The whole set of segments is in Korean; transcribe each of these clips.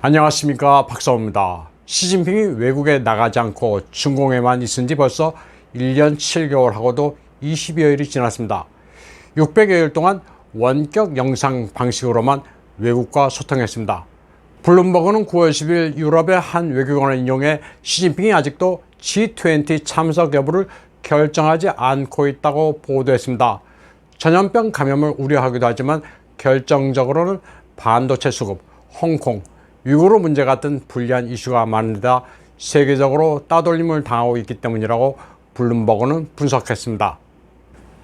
안녕하십니까 박사입니다. 시진핑이 외국에 나가지 않고 중공에만 있은 지 벌써 1년 7개월 하고도 20여일이 지났습니다. 600여일 동안 원격 영상 방식으로만 외국과 소통했습니다. 블룸버그는 9월 10일 유럽의 한 외교관을 인용해 시진핑이 아직도 G20 참석 여부를 결정하지 않고 있다고 보도했습니다. 전염병 감염을 우려하기도 하지만 결정적으로는 반도체 수급, 홍콩, 위구르 문제 같은 불리한 이슈가 많은데다 세계적으로 따돌림을 당하고 있기 때문이라고 블룸버그는 분석했습니다.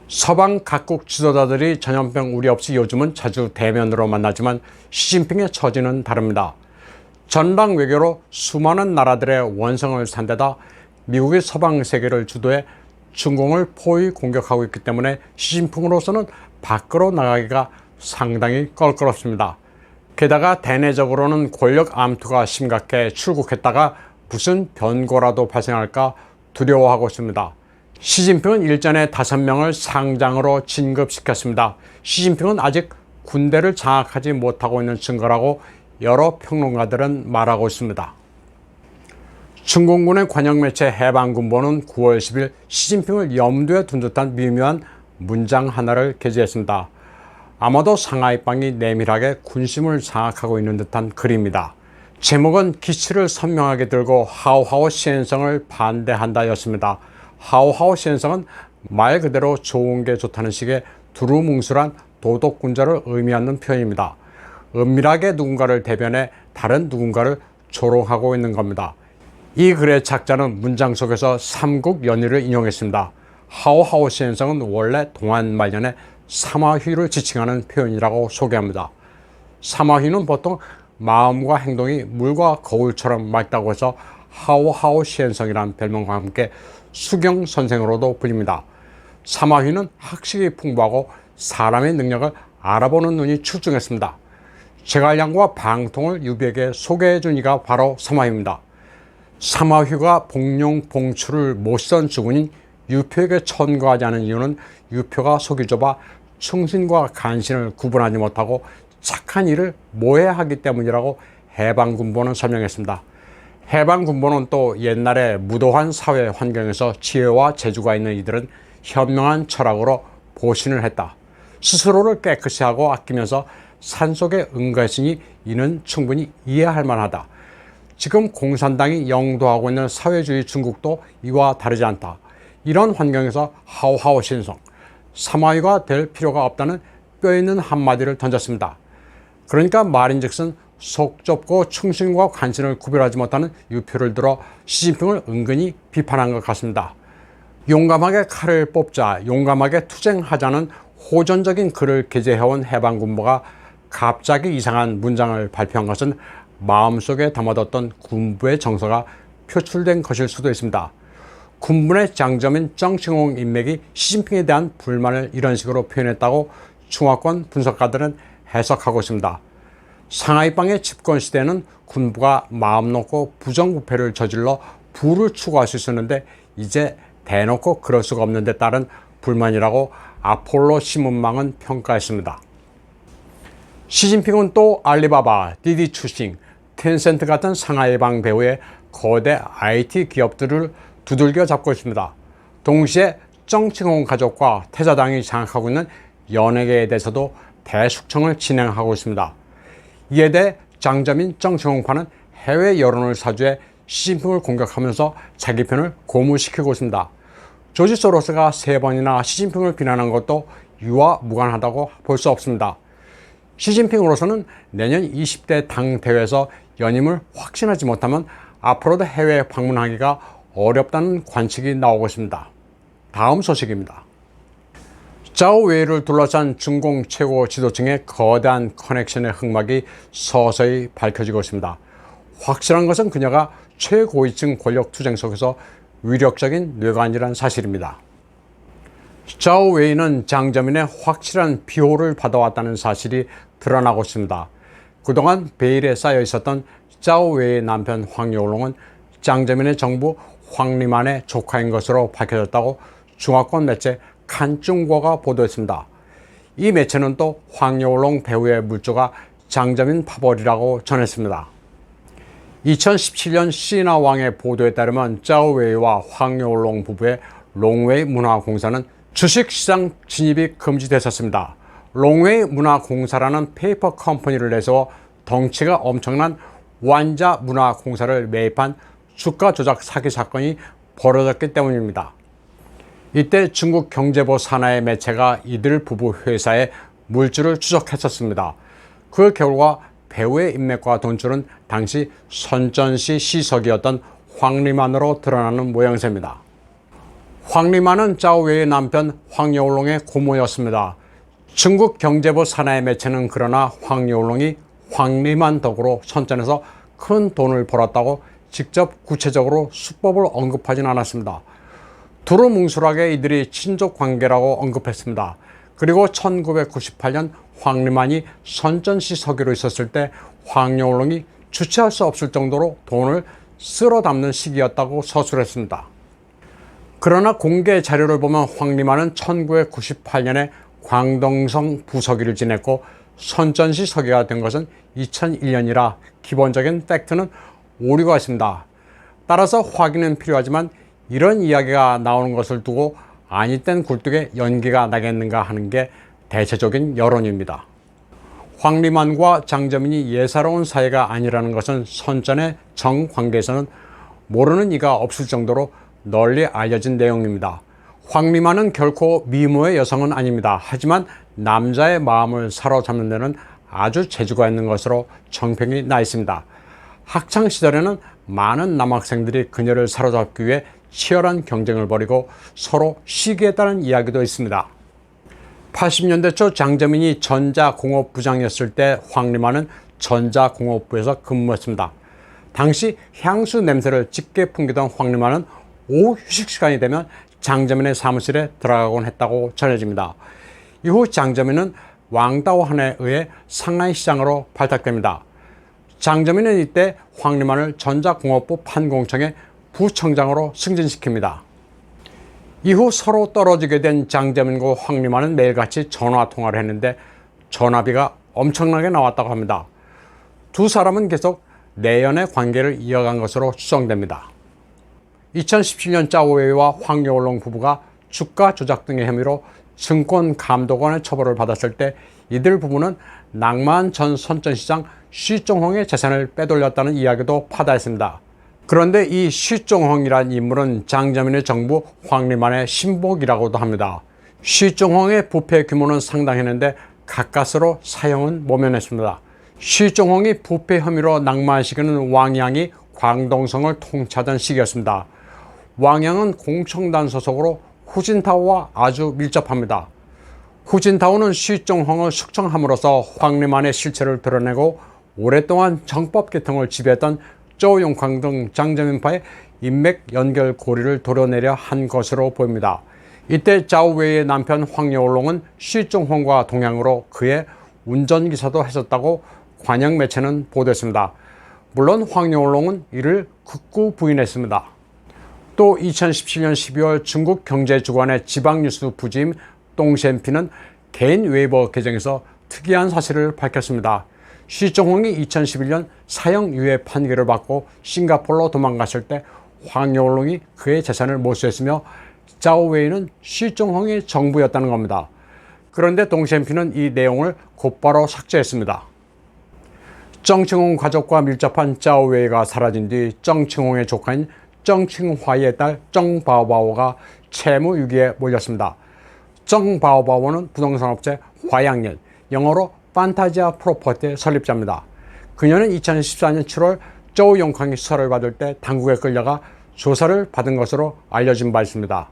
서방 각국 지도자들이 전염병 우려 없이 요즘은 자주 대면으로 만나지만 시진핑의 처지는 다릅니다. 전방 외교로 수많은 나라들의 원성을 산 데다 미국이 서방 세계를 주도해 중공을 포위 공격하고 있기 때문에 시진핑으로서는 밖으로 나가기가 상당히 껄끄럽습니다. 게다가 대내적으로는 권력 암투가 심각해 출국했다가 무슨 변고라도 발생할까 두려워하고 있습니다. 시진핑은 일전에 다섯 명을 상장으로 진급시켰습니다. 시진핑은 아직 군대를 장악하지 못하고 있는 증거라고 여러 평론가들은 말하고 있습니다. 중공군의 관영 매체 해방군보는 9월 10일 시진핑을 염두에 둔 듯한 미묘한 문장 하나를 게재했습니다. 아마도 상하이빵이 내밀하게 군심을 장악하고 있는 듯한 글입니다. 제목은 기치를 선명하게 들고 하오하오 시행성을 반대한다 였습니다. 하오하오 시행성은 말 그대로 좋은 게 좋다는 식의 두루뭉술한 도덕군자를 의미하는 표현입니다. 은밀하게 누군가를 대변해 다른 누군가를 조롱하고 있는 겁니다. 이 글의 작자는 문장 속에서 삼국 연의를 인용했습니다. 하오하오 시행성은 원래 동안 말년에 사마휘를 지칭하는 표현이라고 소개합니다. 사마휘는 보통 마음과 행동이 물과 거울처럼 맑다고 해서 하오하오 시행성이라는 별명과 함께 수경 선생으로도 불립니다. 사마휘는 학식이 풍부하고 사람의 능력을 알아보는 눈이 출중했습니다. 제갈량과 방통을 유비에게 소개해 준 이가 바로 사마휘입니다. 사마휘가 복룡 봉출을 못선 주군인 유표에게 천거하지 않은 이유는 유표가 속이 좁아 충신과 간신을 구분하지 못하고 착한 일을 모해하기 때문이라고 해방군보는 설명했습니다. 해방군보는 또 옛날에 무도한 사회 환경에서 지혜와 재주가 있는 이들은 현명한 철학으로 보신을 했다. 스스로를 깨끗이 하고 아끼면서 산속에 응가했으니 이는 충분히 이해할 만하다. 지금 공산당이 영도하고 있는 사회주의 중국도 이와 다르지 않다. 이런 환경에서 하오하오 신성, 사마이가 될 필요가 없다는 뼈 있는 한마디를 던졌습니다. 그러니까 말인즉슨 속 좁고 충신과 관신을 구별하지 못하는 유표를 들어 시진핑을 은근히 비판한 것 같습니다. 용감하게 칼을 뽑자, 용감하게 투쟁하자는 호전적인 글을 게재해온 해방군보가 갑자기 이상한 문장을 발표한 것은 마음속에 담아뒀던 군부의 정서가 표출된 것일 수도 있습니다. 군부의 장점인 정칭홍 인맥이 시진핑에 대한 불만을 이런 식으로 표현했다고 중화권 분석가들은 해석하고 있습니다. 상하이방의 집권 시대는 군부가 마음 놓고 부정부패를 저질러 부를 추구할 수 있었는데 이제 대놓고 그럴 수가 없는 데 따른 불만이라고 아폴로 신문망은 평가했습니다. 시진핑은 또 알리바바, 디디 추싱, 텐센트 같은 상하이방 배후의 거대 IT 기업들을 두들겨 잡고 있습니다. 동시에 정칭홍 가족과 태자당이 장악하고 있는 연예계에 대해서도 대숙청을 진행하고 있습니다. 이에 대해 장점인 정칭홍파는 해외 여론을 사주해 시진핑을 공격하면서 자기 편을 고무시키고 있습니다. 조지 소로스가 세 번이나 시진핑을 비난한 것도 유와 무관하다고 볼 수 없습니다. 시진핑으로서는 내년 20대 당 대회에서 연임을 확신하지 못하면 앞으로도 해외 방문하기가 어렵다는 관측이 나오고 있습니다. 다음 소식입니다. 짜오웨이를 둘러싼 중공 최고 지도층의 거대한 커넥션의 흑막이 서서히 밝혀지고 있습니다. 확실한 것은 그녀가 최고위층 권력 투쟁 속에서 위력적인 뇌관이란 사실입니다. 짜오웨이는 장자민의 확실한 비호를 받아왔다는 사실이 드러나고 있습니다. 그동안 베일에 쌓여 있었던 짜오웨이의 남편 황여울롱은 장자민의 정부 황리만의 조카인 것으로 밝혀졌다고 중화권 매체 칸중과가 보도했습니다. 이 매체는 또 황여울롱 배우의 물조가 장자민 파벌이라고 전했습니다. 2017년 시나 왕의 보도에 따르면 짜오웨이와 황여울롱 부부의 롱웨이 문화공사는 주식시장 진입이 금지됐었습니다. 롱웨이 문화공사라는 페이퍼 컴퍼니를 내서 덩치가 엄청난 완자 문화공사를 매입한 주가 조작 사기 사건이 벌어졌기 때문입니다. 이때 중국 경제부 산하의 매체가 이들 부부 회사의 물질을 추적했었습니다. 그 결과 배우의 인맥과 돈줄은 당시 선전시 시석이었던 황리만으로 드러나는 모양새입니다. 황리만은 짜오웨이의 남편 황여울롱의 고모였습니다. 중국 경제부 산하의 매체는 그러나 황여울롱이 황리만 덕으로 선전해서 큰 돈을 벌었다고 직접 구체적으로 수법을 언급하진 않았습니다. 두루뭉술하게 이들이 친족 관계라고 언급했습니다. 그리고 1998년 황리만이 선전시 서기로 있었을 때 황여울롱이 주체할 수 없을 정도로 돈을 쓸어 담는 시기였다고 서술했습니다. 그러나 공개 자료를 보면 황리만은 1998년에 광동성 부서기를 지냈고 선전시 서기가 된 것은 2001년이라 기본적인 팩트는 오류가 있습니다. 따라서 확인은 필요하지만 이런 이야기가 나오는 것을 두고 아니 땐 굴뚝에 연기가 나겠는가 하는 게 대체적인 여론입니다. 황리만과 장점인이 예사로운 사이가 아니라는 것은 선전의 정관계에서는 모르는 이가 없을 정도로 널리 알려진 내용입니다. 황리만은 결코 미모의 여성은 아닙니다. 하지만 남자의 마음을 사로잡는 데는 아주 재주가 있는 것으로 정평이 나 있습니다. 학창 시절에는 많은 남학생들이 그녀를 사로잡기 위해 치열한 경쟁을 벌이고 서로 시기했다는 이야기도 있습니다. 80년대 초 장재민이 전자공업부장이었을 때 황리만은 전자공업부에서 근무했습니다. 당시 향수 냄새를 짙게 풍기던 황리만은 오후 휴식 시간이 되면 장재민의 사무실에 들어가곤 했다고 전해집니다. 이후 장재민은 왕다오한에 의해 상하이 시장으로 발탁됩니다. 장재민은 이때 황리만을 전자공업부 판공청의 부청장으로 승진시킵니다. 이후 서로 떨어지게 된 장재민과 황리만은 매일같이 전화 통화를 했는데 전화비가 엄청나게 나왔다고 합니다. 두 사람은 계속 내연의 관계를 이어간 것으로 추정됩니다. 2017년 짜오웨이와 황여울롱 부부가 주가 조작 등의 혐의로 증권감독원의 처벌을 받았을 때 이들 부부는 낭만 전 선전시장 쉬종홍의 재산을 빼돌렸다는 이야기도 파다했습니다. 그런데 이 쉬종홍이란 인물은 장자민의 정부 황리만의 신복이라고도 합니다. 쉬종홍의 부패 규모는 상당했는데 가까스로 사형은 모면했습니다. 쉬종홍이 부패 혐의로 낭만시키는 왕양이 광동성을 통치하던 시기였습니다. 왕양은 공청단 소속으로 후진타오와 아주 밀접합니다. 후진타오는 쉬종홍을 숙청함으로써 황리만의 실체를 드러내고 오랫동안 정법 계통을 지배했던 쪼용광 등 장정인파의 인맥 연결 고리를 도려내려 한 것으로 보입니다. 이때 짜오웨이의 남편 황여울롱은 쉬종홍과 동양으로 그의 운전기사도 했었다고 관영 매체는 보도했습니다. 물론 황여울롱은 이를 극구 부인했습니다. 또 2017년 12월 중국 경제주관의 지방뉴스 부지임 똥셴피는 개인 웨이버 계정에서 특이한 사실을 밝혔습니다. 시종홍이 2011년 사형유예 판결을 받고 싱가폴로 도망갔을 때 황여울롱이 그의 재산을 몰수했으며 짜오웨이는 시종홍의 정부였다는 겁니다. 그런데 동셴피는 이 내용을 곧바로 삭제했습니다. 정칭홍 가족과 밀접한 짜오웨이가 사라진 뒤 정칭홍의 조카인 정칭화의 딸 정바오바오가 채무 위기에 몰렸습니다. 정바오바오는 부동산 업체 화양년, 영어로 판타지아 프로퍼티의 설립자입니다. 그녀는 2014년 7월 쪼우 용광이 수사를 받을 때 당국에 끌려가 조사를 받은 것으로 알려진 바 있습니다.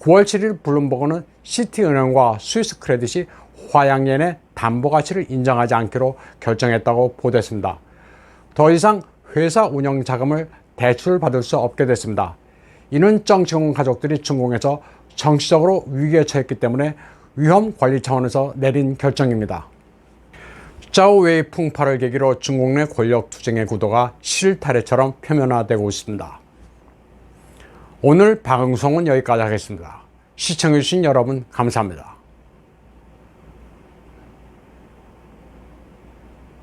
9월 7일 블룸버그는 시티은행과 스위스 크레딧이 화양연의 담보 가치를 인정하지 않기로 결정했다고 보도했습니다. 더 이상 회사 운영 자금을 대출 받을 수 없게 됐습니다. 이는 정치공 가족들이 중공에서 정치적으로 위기에 처했기 때문에 위험 관리 차원에서 내린 결정입니다. 짜오웨이 풍파를 계기로 중국 내 권력 투쟁의 구도가 실타래처럼 표면화되고 있습니다. 오늘 방송은 여기까지 하겠습니다. 시청해주신 여러분 감사합니다.